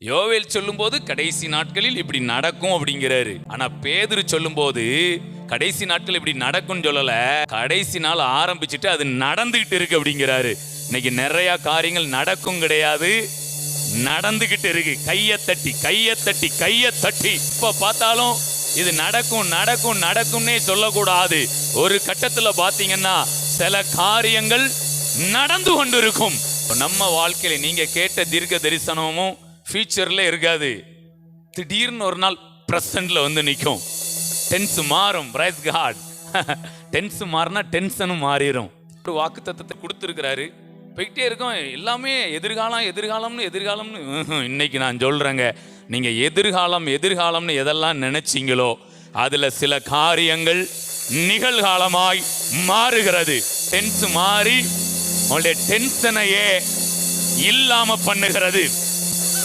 யோவேல் சொல்லும்போது கடைசி நாட்களில் இப்படி நடக்கும் அப்படிங்கிறாரு. ஆனா பேதுரு சொல்லும்போது கடைசி நாட்கள் இப்படி நடக்கும்னு சொல்லல கடைசி நாள் ஆரம்பிச்சுட்டு அது நடந்துகிட்டு இருக்கு அப்படிங்கிறாரு. இன்னைக்கு நிறைய காரியங்கள் நடக்கும் கிடையாது. நடந்துகிட்டு இருக்கு. கைய தட்டி கைய தட்டி கைய தட்டி. இப்ப பார்த்தாலும் இது நடக்கும் நடக்கும் நடக்கும்னே சொல்லக்கூடாது. ஒரு கட்டத்துல பாத்தீங்கன்னா சில காரியங்கள் நடந்து கொண்டிருக்கும். நம்ம வாழ்க்கையில நீங்க கேட்ட தீர்க்க தரிசனமும் ஃபியூச்சரில் இருக்காது. திடீர்னு ஒரு நாள் ப்ரெசண்டில் வந்து நிற்கும் டென்ஸ் மாறும் பிரைஸ் காட் டென்ஸ் மாறினா டென்ஷனும் மாறிடும் ஒரு வாக்கு தத்துவத்தை கொடுத்துருக்கிறாரு. போயிட்டே இருக்கோம். எல்லாமே எதிர்காலம் எதிர்காலம்னு எதிர்காலம்னு. இன்னைக்கு நான் சொல்கிறேங்க நீங்கள் எதிர்காலம் எதிர்காலம்னு எதெல்லாம் நினச்சிங்களோ அதில் சில காரியங்கள் நிகழ்காலமாய் மாறுகிறது. டென்ஸ் மாறி உங்களுடைய டென்ஷனையே இல்லாமல் பண்ணுகிறது.